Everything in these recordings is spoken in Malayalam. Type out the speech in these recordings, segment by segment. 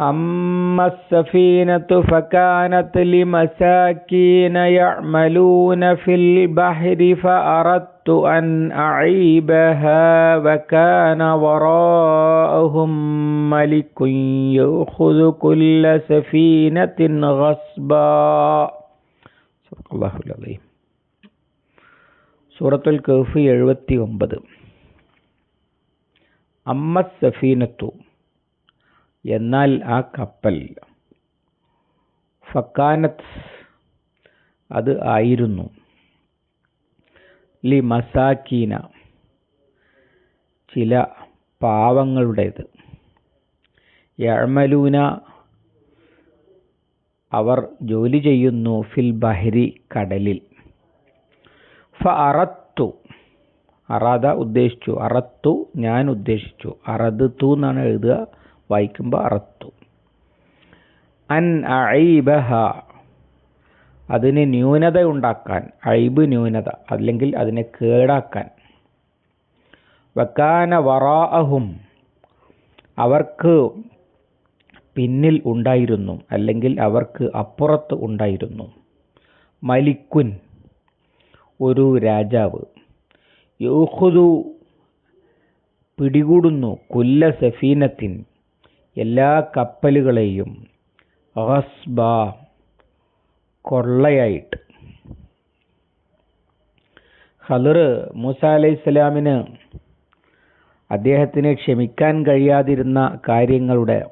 أما السفينة فكانت لمساكين يعملون في البحر فأردت أن أعيبها وكان وراءهم ملك يأخذ كل سفينة غصبا. صدق الله العظيم. سورة الكهف 79 أما السفينة എന്നാൽ ആ കപ്പൽ ഫക്കാനത്ത് അത് ആയിരുന്നു. ലി മസാക്കീന ചില പാവങ്ങളുടേത്. യഴമലൂന അവർ ജോലി ചെയ്യുന്നു ഫിൽ ബഹരി കടലിൽ. ഫ അറത്തു അറാദ ഉദ്ദേശിച്ചു. അറത്തു ഞാൻ ഉദ്ദേശിച്ചു. അറദത്തു എന്നാണ് എഴുതുക. വായിക്കുമ്പോൾ അറത്തു. അൻ അഐബഹ അതിന് ന്യൂനത ഉണ്ടാക്കാൻ അയിബ് ന്യൂനത അല്ലെങ്കിൽ അതിനെ കേടാക്കാൻ. വക്കാന വറാഅഹും അവർക്ക് പിന്നിൽ ഉണ്ടായിരുന്നു അല്ലെങ്കിൽ അവർക്ക് അപ്പുറത്ത് ഉണ്ടായിരുന്നു. മലിക്കുൻ ഒരു രാജാവ്. യൂഹുദു പിടികൂടുന്നു കുല്ല സഫീനത്തിൻ എല്ലാ കപ്പലുകളെയും ഹസ്ബ കൊള്ളയായിട്ട്. ഹദർ മൂസ അലൈഹി സ്വലാമിന് അദ്ദേഹത്തിന് ക്ഷമിക്കാൻ കഴിയാതിരുന്ന കാര്യങ്ങളുടെ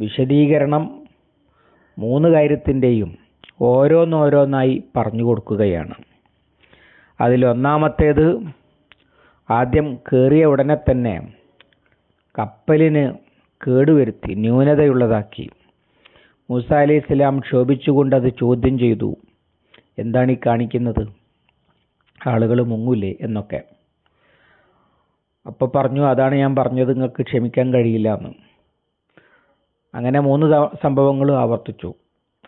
വിശദീകരണം മൂന്ന് കാര്യത്തിന്റെയും ഓരോന്നോരോന്നായി പറഞ്ഞു കൊടുക്കുകയാണ്. അതിലൊന്നാമത്തേത് ആദ്യം കയറിയ ഉടനെ തന്നെ കപ്പലിന് കേടുവരുത്തി ന്യൂനതയുള്ളതാക്കി. മൂസ അലൈഹി സ്വലാം ക്ഷോഭിച്ചുകൊണ്ട് അത് ചോദ്യം ചെയ്തു. എന്താണ് ഈ കാണിക്കുന്നത്? ആളുകൾ മുങ്ങൂലേ എന്നൊക്കെ. അപ്പോൾ പറഞ്ഞു അതാണ് ഞാൻ പറഞ്ഞത് നിങ്ങൾക്ക് ക്ഷമിക്കാൻ കഴിയില്ല എന്ന്. അങ്ങനെ മൂന്ന് സംഭവങ്ങളും ആവർത്തിച്ചു.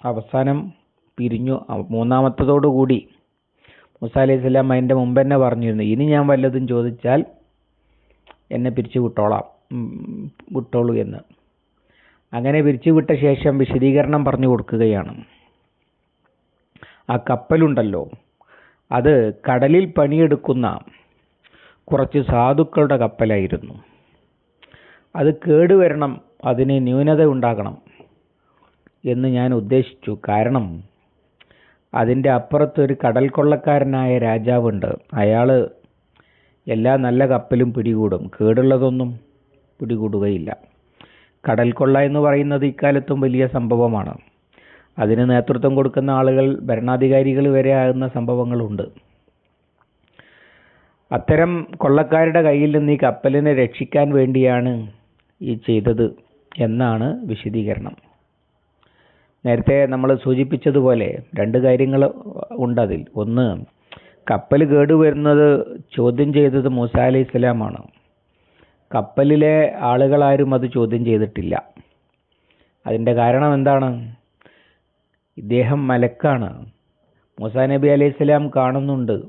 അവസാനം പിരിഞ്ഞു മൂന്നാമത്തതോടുകൂടി മൂസ അലൈഹി സ്വലാം അതിന്റെ മുമ്പ് തന്നെ പറഞ്ഞിരുന്നു ഇനി ഞാൻ വല്ലതും ചോദിച്ചാൽ എന്നെ പിരിച്ചു വിട്ടോളാം വിട്ടോളൂ എന്ന്. അങ്ങനെ പിരിച്ചു വിട്ട ശേഷം വിശദീകരണം പറഞ്ഞു കൊടുക്കുകയാണ്. ആ കപ്പലുണ്ടല്ലോ. അത് കടലിൽ പണിയെടുക്കുന്ന കുറച്ച് സാധുക്കളുടെ കപ്പലായിരുന്നു. അത് കേടുവരണം അതിന് ന്യൂനത ഉണ്ടാകണം എന്ന് ഞാൻ ഉദ്ദേശിച്ചു. കാരണം അതിന്റെ അപ്പുറത്ത് ഒരു കടൽ കൊള്ളക്കാരനായ രാജാവുണ്ട്. അയാൾ എല്ലാ നല്ല കപ്പലും പിടികൂടും. കേടുള്ളതൊന്നും പിടികൂടുകയില്ല. കടൽ കൊള്ള എന്ന് പറയുന്നത് ഇക്കാലത്തും വലിയ സംഭവമാണ്. അതിന് നേതൃത്വം കൊടുക്കുന്ന ആളുകൾ ഭരണാധികാരികൾ വരെ ആകുന്ന സംഭവങ്ങളുണ്ട്. അത്തരം കൊള്ളക്കാരുടെ കയ്യിൽ നിന്ന് ഈ കപ്പലിനെ രക്ഷിക്കാൻ വേണ്ടിയാണ് ഈ ചെയ്തത് എന്നാണ് വിശദീകരണം. നേരത്തെ നമ്മൾ സൂചിപ്പിച്ചതുപോലെ രണ്ട് കാര്യങ്ങൾ ഉണ്ടതിൽ ഒന്ന് കപ്പൽ കേടുവരുന്നത് ചോദ്യം ചെയ്തത് മൂസ അലൈഹി സ്വലാമാണ് കപ്പലിലെ ആളുകളാരും അത് ചോദ്യം ചെയ്തിട്ടില്ല. അതിന്റെ കാരണം എന്താണ്? ഇദ്ദേഹം മലക്കാണ്. മൂസ നബി അലൈഹി സ്വലാം കാണുന്നുണ്ട്.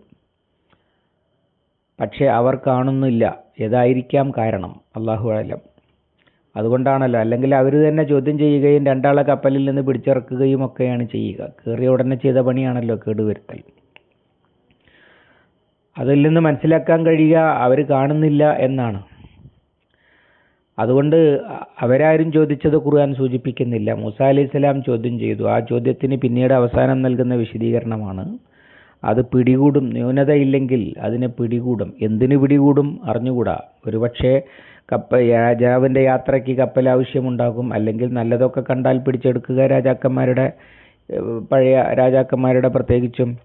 പക്ഷേ അവർ കാണുന്നില്ല. ഏതായിരിക്കാം കാരണം? അള്ളാഹു അലം. അതുകൊണ്ടാണല്ലോ അല്ലെങ്കിൽ അവർ തന്നെ ചോദ്യം ചെയ്യുകയും രണ്ടാളെ കപ്പലിൽ നിന്ന് പിടിച്ചിറക്കുകയും ഒക്കെയാണ് ചെയ്യുക. കയറിയ ഉടനെ ചെയ്ത പണിയാണല്ലോ കേടുവരുത്തൽ. അതിൽ നിന്ന് മനസ്സിലാക്കാൻ കഴിയുക അവർ കാണുന്നില്ല എന്നാണ്. അതുകൊണ്ട് അവരാരും ചോദിച്ചത് ഖുർആൻ സൂചിപ്പിക്കുന്നില്ല. മൂസ അലൈഹി സ്വലാം ചോദ്യം ചെയ്തു. ആ ചോദ്യത്തിന് പിന്നീട് അവസാനം നൽകുന്ന വിശദീകരണമാണ്. അത് പിടികൂടും. ന്യൂനതയില്ലെങ്കിൽ അതിനെ പിടികൂടും. എന്തിന് പിടികൂടും? അറിഞ്ഞുകൂടാ. ഒരുപക്ഷെ കപ്പ രാജാവിന്റെ യാത്രയ്ക്ക് കപ്പൽ ആവശ്യമുണ്ടാകും. അല്ലെങ്കിൽ നല്ലതൊക്കെ കണ്ടാൽ പിടിച്ചെടുക്കുക രാജാക്കന്മാരുടെ പഴയ രാജാക്കന്മാരുടെ പ്രത്യേകിച്ചും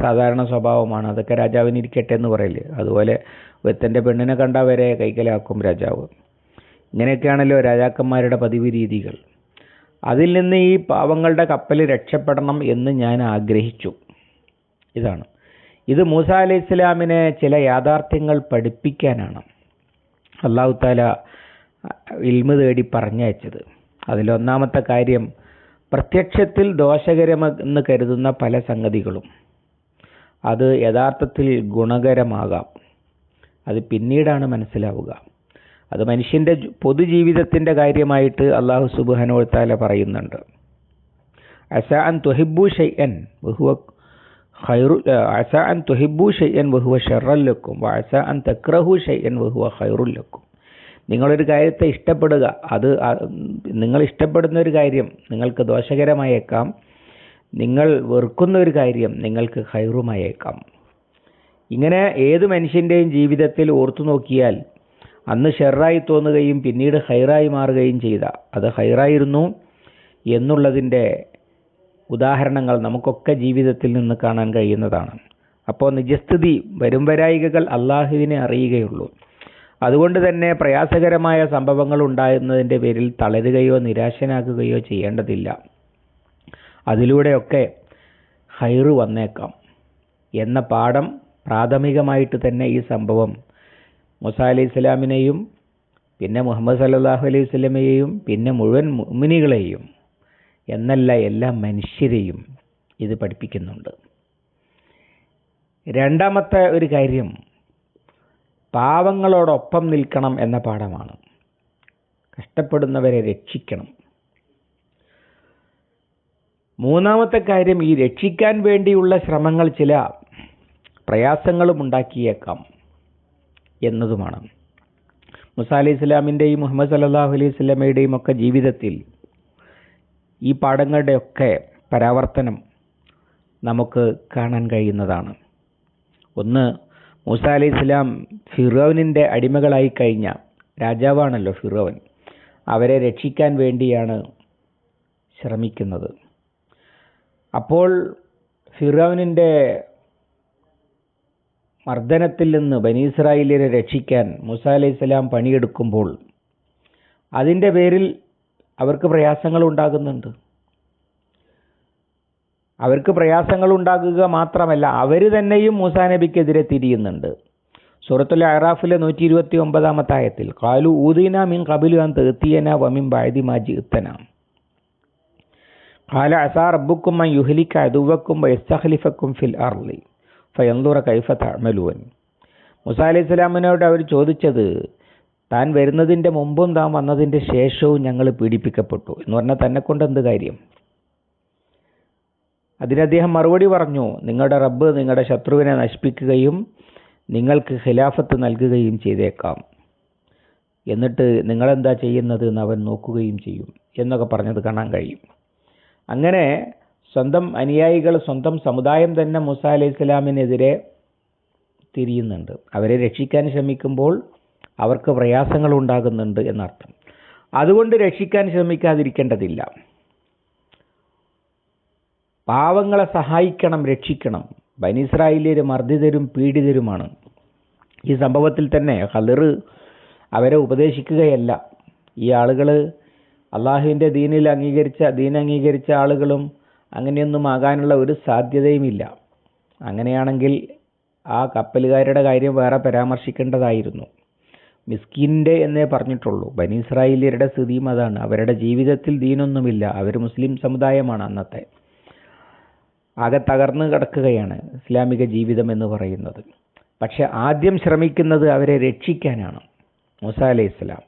സാധാരണ സ്വഭാവമാണ്. അതൊക്കെ രാജാവിനിരിക്കട്ടെ എന്ന് പറയില്ലേ അതുപോലെ വെത്തന്റെ പെണ്ണിനെ കണ്ടാൽ വരെ കൈക്കലാക്കും രാജാവ്. ഇങ്ങനെയൊക്കെയാണല്ലോ രാജാക്കന്മാരുടെ പതിവ് രീതികൾ. അതിൽ നിന്ന് ഈ പാവങ്ങളുടെ കപ്പൽ രക്ഷപ്പെടണം എന്ന് ഞാൻ ആഗ്രഹിച്ചു. ഇതാണ്. ഇത് മൂസ അലൈഹി ഇസ്ലാമിനെ ചില യാഥാർത്ഥ്യങ്ങൾ പഠിപ്പിക്കാനാണ്. അള്ളാഹു താല ഇൽമ തേടി പറഞ്ഞയച്ചത്. അതിലൊന്നാമത്തെ കാര്യം പ്രത്യക്ഷത്തിൽ ദോഷകരമെന്ന് കരുതുന്ന പല സംഗതികളും. അത് യഥാർത്ഥത്തിൽ ഗുണകരമാകാം. അത് പിന്നീടാണ് മനസ്സിലാവുക. അത് മനുഷ്യന്റെ പൊതുജീവിതത്തിന്റെ കാര്യമായിട്ട് അള്ളാഹു സുബുഹനോത്താല പറയുന്നുണ്ട്. അസ അൻ തുഹിബു എൻ ബഹുവ ഖൈറു അസ അൻ തുഹിബു എൻ ബഹുവ ഷെറല്ലക്കും അസ അൻ തക്രഹു ഷയ്യൻ ബഹുവ ഖൈറുല്ലക്കും നിങ്ങളൊരു കാര്യത്തെ ഇഷ്ടപ്പെടുക അത് നിങ്ങൾ ഇഷ്ടപ്പെടുന്ന ഒരു കാര്യം നിങ്ങൾക്ക് ദോഷകരമായേക്കാം നിങ്ങൾ വെറുക്കുന്ന ഒരു കാര്യം നിങ്ങൾക്ക് ഹൈറുമായേക്കാം ഇങ്ങനെ ഏത് മനുഷ്യന്റെയും ജീവിതത്തിൽ ഓർത്തു നോക്കിയാൽ അന്ന് ഷെറായി തോന്നുകയും പിന്നീട് ഹൈറായി മാറുകയും ചെയ്ത. അത് ഹൈറായിരുന്നു എന്നുള്ളതിന്റെ ഉദാഹരണങ്ങൾ നമുക്കൊക്കെ ജീവിതത്തിൽ നിന്ന് കാണാൻ കഴിയുന്നതാണ്. അപ്പോൾ നിജസ്ഥിതി വരും വരായികകൾ അള്ളാഹുവിനെ അറിയുകയുള്ളൂ. അതുകൊണ്ട് തന്നെ പ്രയാസകരമായ സംഭവങ്ങൾ ഉണ്ടാകുന്നതിന്റെ പേരിൽ തളരുകയോ നിരാശനാകുകയോ ചെയ്യേണ്ടതില്ല. അതിലൂടെയൊക്കെ ഹൈറ് വന്നേക്കാം എന്ന പാഠം പ്രാഥമികമായിട്ട് തന്നെ ഈ സംഭവം മുസ അലൈഹി സ്വലാമിനെയും പിന്നെ മുഹമ്മദ് സല്ലാഹു അലൈഹി സ്വലമയെയും പിന്നെ മുഴുവൻ മുമിനികളെയും എന്നല്ല എല്ലാ മനുഷ്യരെയും ഇത് പഠിപ്പിക്കുന്നുണ്ട്. രണ്ടാമത്തെ ഒരു കാര്യം പാവങ്ങളോടൊപ്പം നിൽക്കണം എന്ന പാഠമാണ്. കഷ്ടപ്പെടുന്നവരെ രക്ഷിക്കണം. മൂന്നാമത്തെ കാര്യം ഈ രക്ഷിക്കാൻ വേണ്ടിയുള്ള ശ്രമങ്ങൾ ചില പ്രയാസങ്ങളും ഉണ്ടാക്കിയേക്കാം. എന്നതുമാണ്. മുസ അലൈഹി ഇസ്ലാമിന്റെയും മുഹമ്മദ് സല്ലാഹു അലൈഹി സ്വലമയുടെയും ഒക്കെ ജീവിതത്തിൽ ഈ പാഠങ്ങളുടെയൊക്കെ പരാവർത്തനം നമുക്ക് കാണാൻ കഴിയുന്നതാണ്. ഒന്ന് മൂസ അലൈഹി ഇസ്ലാം ഫിറോവിനിന്റെ അടിമകളായി കഴിഞ്ഞ രാജാവാണല്ലോ ഫിറോവൻ. അവരെ രക്ഷിക്കാൻ വേണ്ടിയാണ് ശ്രമിക്കുന്നത്. അപ്പോൾ ഫിറോവിനിന്റെ മർദ്ദനത്തിൽ നിന്ന് ബനീസ്രായേലിനെ രക്ഷിക്കാൻ മൂസ അലൈഹിസ്സലാം പണിയെടുക്കുമ്പോൾ അതിന്റെ പേരിൽ അവർക്ക് പ്രയാസങ്ങൾ ഉണ്ടാകുന്നുണ്ട്. അവർക്ക് പ്രയാസങ്ങൾ ഉണ്ടാകുക മാത്രമല്ല അവർ തന്നെയും മൂസ നബിക്കെതിരെ തിരിയുന്നുണ്ട്. സൂറത്തുൽ അറാഫിലെ നൂറ്റി ഇരുപത്തി ഒമ്പതാമത്തെ ആയത്തിൽ കാലു ഊദീന മിൻ കബിലു അൻ തീർത്തിയന വമിൻ ബായതി മാജി ഇത്തന കാല അസാ റബ്ബുക്കും അൻ യുഹലിക്ക അതുവക്കും ഫിൽ അർലി ഫയന്തുറ കൈഫ തഴമലുവൻ മുസ അലൈഹി സ്വലാമിനോട് അവർ ചോദിച്ചത് താൻ വരുന്നതിന്റെ മുമ്പും താൻ വന്നതിന്റെ ശേഷവും ഞങ്ങൾ പീഡിപ്പിക്കപ്പെട്ടു. എന്ന് പറഞ്ഞാൽ തന്നെ കൊണ്ട് എന്ത് കാര്യം? അതിന് അദ്ദേഹം മറുപടി പറഞ്ഞു നിങ്ങളുടെ റബ്ബ് നിങ്ങളുടെ ശത്രുവിനെ നശിപ്പിക്കുകയും നിങ്ങൾക്ക് ഖിലാഫത്ത് നൽകുകയും ചെയ്തേക്കാം. എന്നിട്ട് നിങ്ങളെന്താ ചെയ്യുന്നത്? എന്ന് അവൻ നോക്കുകയും ചെയ്യും. എന്നൊക്കെ പറഞ്ഞത് കാണാൻ കഴിയും. അങ്ങനെ സ്വന്തം അനുയായികൾ സ്വന്തം സമുദായം തന്നെ മൂസ അലൈഹി സ്വലാമിനെതിരെ തിരിയുന്നുണ്ട്. അവരെ രക്ഷിക്കാൻ ശ്രമിക്കുമ്പോൾ അവർക്ക് പ്രയാസങ്ങൾ ഉണ്ടാകുന്നുണ്ട് എന്നർത്ഥം. അതുകൊണ്ട് രക്ഷിക്കാൻ ശ്രമിക്കാതിരിക്കേണ്ടതില്ല. പാവങ്ങളെ സഹായിക്കണം രക്ഷിക്കണം. ബനിസ്രായേലിയർ മർദ്ദിതരും പീഡിതരുമാണ്. ഈ സംഭവത്തിൽ തന്നെ ഹലിർ അവരെ ഉപദേശിക്കുകയല്ല. ഈ ആളുകൾ അള്ളാഹുവിന്റെ ദീനിൽ അംഗീകരിച്ച ദീൻ അംഗീകരിച്ച ആളുകളും അങ്ങനെയൊന്നും ആകാനുള്ള ഒരു സാധ്യതയുമില്ല. അങ്ങനെയാണെങ്കിൽ ആ കപ്പലുകാരുടെ കാര്യം വേറെ പരാമർശിക്കേണ്ടതായിരുന്നു. മിസ്കിന്റെ എന്നേ പറഞ്ഞിട്ടുള്ളൂ. ബനി ബനീസ്രായേലിയരുടെ സ്ഥിതിയും അതാണ്. അവരുടെ ജീവിതത്തിൽ ദീനൊന്നുമില്ല. അവർ മുസ്ലിം സമുദായമാണ് അന്നത്തെ. ആകെ തകർന്നു കിടക്കുകയാണ് ഇസ്ലാമിക ജീവിതം എന്ന് പറയുന്നത്. പക്ഷെ ആദ്യം ശ്രമിക്കുന്നത് അവരെ രക്ഷിക്കാനാണ്. മൂസ അലൈഹി ഇസ്ലാം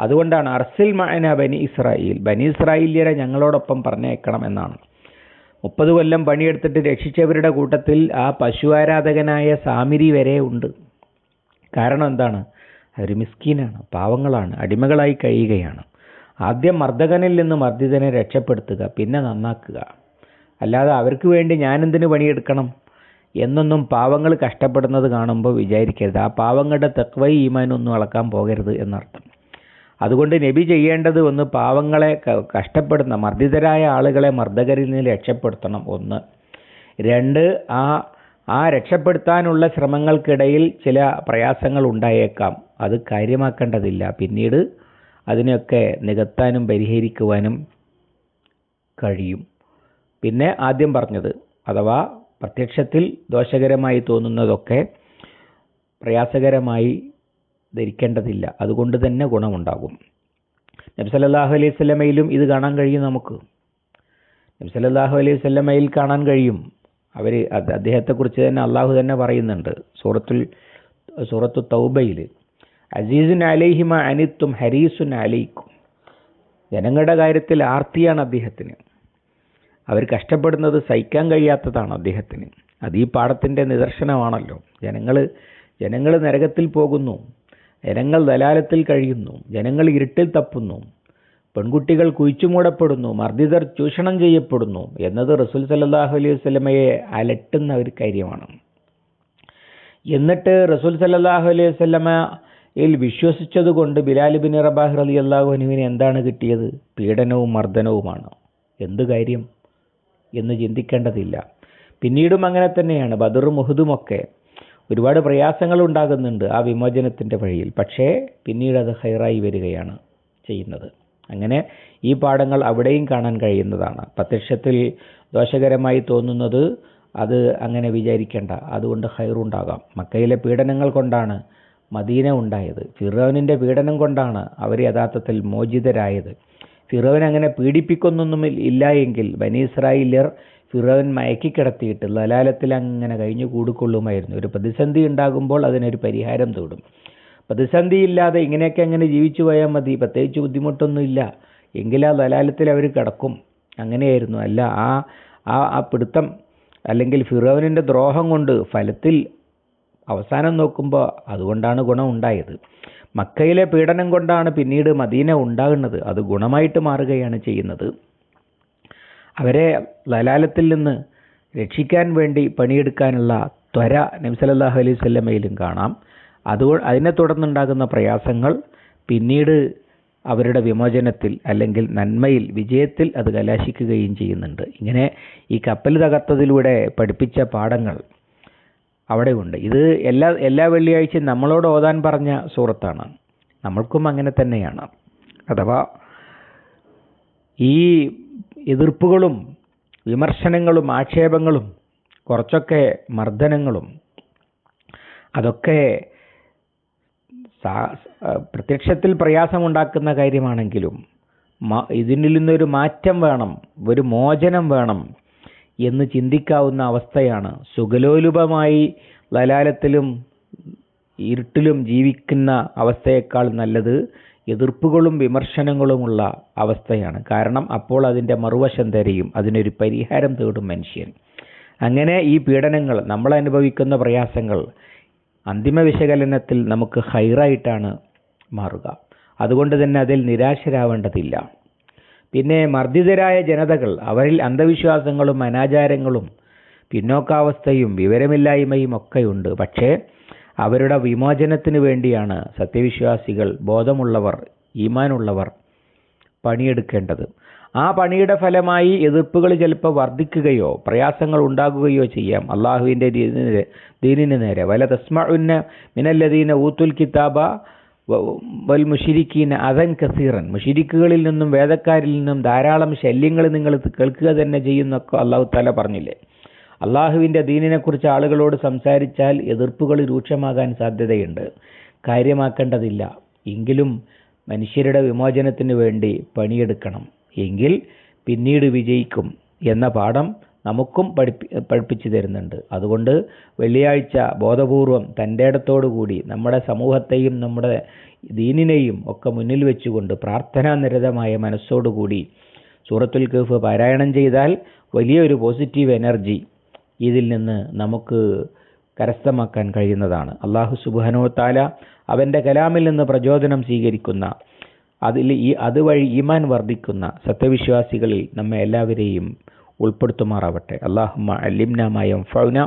അതുകൊണ്ടാണ് അർസിൽ മഅന ബനി ഇസ്രായേൽ. ബനി ഇസ്രായേലിയരെ ഞങ്ങളോടൊപ്പം പറഞ്ഞേക്കണം എന്നാണ്. മുപ്പത് കൊല്ലം പണിയെടുത്തിട്ട് രക്ഷിച്ചവരുടെ കൂട്ടത്തിൽ ആ പശു ആരാധകനായ സാമിരി വരെ ഉണ്ട്. കാരണം എന്താണ്? അവർ മിസ്കീനാണ് പാവങ്ങളാണ് അടിമകളായി കഴിയുകയാണ്. ആദ്യം മർദ്ദകനിൽ നിന്ന് മർദ്ദിതനെ രക്ഷപ്പെടുത്തുക പിന്നെ നന്നാക്കുക. അല്ലാതെ അവർക്ക് വേണ്ടി ഞാനെന്തിന് പണിയെടുക്കണം? എന്നൊന്നും പാവങ്ങൾ കഷ്ടപ്പെടുന്നത് കാണുമ്പോൾ വിചാരിക്കരുത്. ആ പാവങ്ങളുടെ തെക്വൈ ഈമാനൊന്നും അളക്കാൻ പോകരുത് എന്നർത്ഥം. അതുകൊണ്ട് നബി ചെയ്യേണ്ടത് ഒന്ന് പാവങ്ങളെ കഷ്ടപ്പെടുന്ന മർദ്ദിതരായ ആളുകളെ മർദ്ദകരിൽ നിന്ന് രക്ഷപ്പെടുത്തണം ഒന്ന്. രണ്ട് ആ ആ രക്ഷപ്പെടുത്താനുള്ള ശ്രമങ്ങൾക്കിടയിൽ ചില പ്രയാസങ്ങൾ ഉണ്ടായേക്കാം. അത് കാര്യമാക്കേണ്ടതില്ല. പിന്നീട് അതിനെയൊക്കെ നികത്താനും പരിഹരിക്കുവാനും കഴിയും. പിന്നെ ആദ്യം പറഞ്ഞത് അഥവാ പ്രത്യക്ഷത്തിൽ ദോഷകരമായി തോന്നുന്നതൊക്കെ പ്രയാസകരമായി ധരിക്കേണ്ടതില്ല. അതുകൊണ്ട് തന്നെ ഗുണമുണ്ടാകും. നബി സല്ലല്ലാഹു അലൈഹി സ്വലമയിലും ഇത് കാണാൻ കഴിയും നമുക്ക്. നബി സല്ലല്ലാഹു അലൈഹി സ്വലമയിൽ കാണാൻ കഴിയും. അവർ അദ്ദേഹത്തെക്കുറിച്ച് തന്നെ അള്ളാഹു തന്നെ പറയുന്നുണ്ട്. സൂറത്തുൽ സൂറത്തു തൗബയിൽ അസീസുൻ അലൈഹിമ അനിത്തും ഹരീസുൻ അലൈക്കും. ജനങ്ങളുടെ കാര്യത്തിൽ ആർത്തിയാണ് അദ്ദേഹത്തിന്. അവർ കഷ്ടപ്പെടുന്നത് സഹിക്കാൻ കഴിയാത്തതാണ് അദ്ദേഹത്തിന്. അത് ഈ പാഠത്തിന്റെ നിദർശനമാണല്ലോ. ജനങ്ങൾ ജനങ്ങൾ നരകത്തിൽ പോകുന്നു. ജനങ്ങൾ ദലാലത്തിൽ കഴിയുന്നു ജനങ്ങൾ ഇരുട്ടിൽ തപ്പുന്നു പെൺകുട്ടികൾ കുഴിച്ചുമൂടപ്പെടുന്നു മർദ്ദിതർ ചൂഷണം ചെയ്യപ്പെടുന്നു എന്നത് റസൂൽ സല്ലാഹു അലൈഹി വസ്ലമയെ അലട്ടുന്ന ഒരു കാര്യമാണ്. എന്നിട്ട് റസൂൽ സല്ലാഹു അലൈഹി വസ്ലമയിൽ വിശ്വസിച്ചതുകൊണ്ട് ബിലാൽ ബിൻ റബാഹ് അള്ളാഹു അനുവിന് എന്താണ് കിട്ടിയത്? പീഡനവും മർദ്ദനവുമാണ്. എന്ത് കാര്യം? എന്ന് ചിന്തിക്കേണ്ടതില്ല. പിന്നീടും അങ്ങനെ തന്നെയാണ്. ബദറും മുഹദുമൊക്കെ ഒരുപാട് പ്രയാസങ്ങൾ ഉണ്ടാകുന്നുണ്ട് ആ വിമോചനത്തിന്റെ വഴിയിൽ. പക്ഷേ പിന്നീട് അത് ഹൈറായി വരികയാണ് ചെയ്യുന്നത്. അങ്ങനെ ഈ പാഠങ്ങൾ അവിടെയും കാണാൻ കഴിയുന്നതാണ്. പ്രത്യക്ഷത്തിൽ ദോഷകരമായി തോന്നുന്നത് അത് അങ്ങനെ വിചാരിക്കേണ്ട. അതുകൊണ്ട് ഹൈറുണ്ടാകാം. മക്കയിലെ പീഡനങ്ങൾ കൊണ്ടാണ് മദീന ഉണ്ടായത്. ഫിറോവിന്റെ പീഡനം കൊണ്ടാണ് അവർ യഥാർത്ഥത്തിൽ മോചിതരായത്. ഫിറോവിൻ അങ്ങനെ പീഡിപ്പിക്കുന്നൊന്നും ഇല്ല എങ്കിൽ ഫിറോൻ മയക്കിക്കിടത്തിയിട്ട് ലലാലത്തിൽ അങ്ങനെ കഴിഞ്ഞു കൂടിക്കൊള്ളുമായിരുന്നു ഒരു പ്രതിസന്ധി ഉണ്ടാകുമ്പോൾ അതിനൊരു പരിഹാരം തേടും. പ്രതിസന്ധി ഇല്ലാതെ ഇങ്ങനെയൊക്കെ അങ്ങനെ ജീവിച്ചു പോയാൽ മതി. പ്രത്യേകിച്ച് ബുദ്ധിമുട്ടൊന്നുമില്ല എങ്കിൽ ആ ലലാലത്തിൽ അവർ കിടക്കും. അങ്ങനെയായിരുന്നു. അല്ല ആ ആ ആ പിടുത്തം അല്ലെങ്കിൽ ഫിറോവിനിന്റെ ദ്രോഹം കൊണ്ട് ഫലത്തിൽ അവസാനം നോക്കുമ്പോൾ അതുകൊണ്ടാണ് ഗുണം ഉണ്ടായത്. മക്കയിലെ പീഡനം കൊണ്ടാണ് പിന്നീട് മദീന ഉണ്ടാകുന്നത്. അത് ഗുണമായിട്ട് മാറുകയാണ് ചെയ്യുന്നത്. അവരെ ലലാലത്തിൽ നിന്ന് രക്ഷിക്കാൻ വേണ്ടി പണിയെടുക്കാനുള്ള ത്വര നബ്സലല്ലാഹു അലൈഹി സ്വല്ലമയിലും കാണാം. അത് അതിനെ തുടർന്നുണ്ടാകുന്ന പ്രയാസങ്ങൾ പിന്നീട് അവരുടെ വിമോചനത്തിൽ അല്ലെങ്കിൽ നന്മയിൽ വിജയത്തിൽ അത് കലാശിക്കുകയും ചെയ്യുന്നുണ്ട്. ഇങ്ങനെ ഈ കപ്പൽ തകർത്തതിലൂടെ പഠിപ്പിച്ച പാഠങ്ങൾ അവിടെയുണ്ട്. ഇത് എല്ലാ എല്ലാ വെള്ളിയാഴ്ചയും നമ്മളോട് ഓതാൻ പറഞ്ഞ സൂറത്താണ്. നമ്മൾക്കും അങ്ങനെ തന്നെയാണ്. അഥവാ ഈ എതിർപ്പുകളും വിമർശനങ്ങളും ആക്ഷേപങ്ങളും കുറച്ചൊക്കെ മർദ്ദനങ്ങളും അതൊക്കെ പ്രത്യക്ഷത്തിൽ പ്രയാസമുണ്ടാക്കുന്ന കാര്യമാണെങ്കിലും ഇതിനിൽ നിന്നൊരു മാറ്റം വേണം ഒരു മോചനം വേണം എന്ന് ചിന്തിക്കാവുന്ന അവസ്ഥയാണ് സുഖലോലുപമായി ലലാലത്തിലും ഇരുട്ടിലും ജീവിക്കുന്ന അവസ്ഥയേക്കാൾ നല്ലത് എതിർപ്പുകളും വിമർശനങ്ങളുമുള്ള അവസ്ഥയാണ്. കാരണം അപ്പോൾ അതിന്റെ മറുവശം തരെയും. അതിനൊരു പരിഹാരം തേടും മനുഷ്യൻ. അങ്ങനെ ഈ പീഡനങ്ങൾ നമ്മൾ അനുഭവിക്കുന്ന പ്രയാസങ്ങൾ അന്തിമ വിശകലനത്തിൽ നമുക്ക് ഹൈറായിട്ടാണ് മാറുക. അതുകൊണ്ട് തന്നെ അതിൽ നിരാശരാവേണ്ടതില്ല. പിന്നെ മർദ്ദിതരായ ജനതകൾ അവരിൽ അന്ധവിശ്വാസങ്ങളും അനാചാരങ്ങളും പിന്നോക്കാവസ്ഥയും വിവരമില്ലായ്മയും ഒക്കെയുണ്ട്. പക്ഷേ അവരുടെ വിമോചനത്തിന് വേണ്ടിയാണ് സത്യവിശ്വാസികൾ ബോധമുള്ളവർ ഈമാനുള്ളവർ പണിയെടുക്കേണ്ടത്. ആ പണിയുടെ ഫലമായി എതിർപ്പുകൾ ചിലപ്പോൾ വർദ്ധിക്കുകയോ പ്രയാസങ്ങൾ ഉണ്ടാകുകയോ ചെയ്യാം. അള്ളാഹുവിന്റെ ദീനിന് നേരെ. വല തസ്മഉന്ന മിനല്ലദീന ഊത്തുൽ കിതാബ വൽ മുഷിരിക്കീന അതൻ കസീറൻ. മുഷിരിക്കുകളിൽ നിന്നും വേദക്കാരിൽ നിന്നും ധാരാളം ശല്യങ്ങൾ നിങ്ങൾ കേൾക്കുക തന്നെ ചെയ്യുന്നൊക്കെ അള്ളാഹു താല പറഞ്ഞില്ലേ? അള്ളാഹുവിന്റെ ദീനിനെക്കുറിച്ച് ആളുകളോട് സംസാരിച്ചാൽ എതിർപ്പുകൾ രൂക്ഷമാകാൻ സാധ്യതയുണ്ട്. കാര്യമാക്കേണ്ടതില്ല. എങ്കിലും മനുഷ്യരുടെ വിമോചനത്തിന് വേണ്ടി പണിയെടുക്കണം. എങ്കിൽ പിന്നീട് വിജയിക്കും എന്ന പാഠം നമുക്കും പഠിപ്പി പഠിപ്പിച്ചു തരുന്നുണ്ട്. അതുകൊണ്ട് വെള്ളിയാഴ്ച ബോധപൂർവം തന്റെ ഇടത്തോടുകൂടി നമ്മുടെ സമൂഹത്തെയും നമ്മുടെ ദീനിനെയും ഒക്കെ മുന്നിൽ വെച്ചുകൊണ്ട് പ്രാർത്ഥനാനിരതമായ മനസ്സോടുകൂടി സൂറത്തുൽ കഫ് പാരായണം ചെയ്താൽ വലിയൊരു പോസിറ്റീവ് എനർജി ഇതിൽ നിന്ന് നമുക്ക് കരസ്ഥമാക്കാൻ കഴിയുന്നതാണ്. അള്ളാഹു സുബാനോ താല അവന്റെ കലാമിൽ നിന്ന് പ്രചോദനം സ്വീകരിക്കുന്ന അതിൽ ഈ അതുവഴി ഈമാൻ വർദ്ധിക്കുന്ന സത്യവിശ്വാസികളിൽ നമ്മെ എല്ലാവരെയും ഉൾപ്പെടുത്തുമാറാവട്ടെ. അള്ളാഹുമ്മ അല്ലിംനാമായ ഫൗന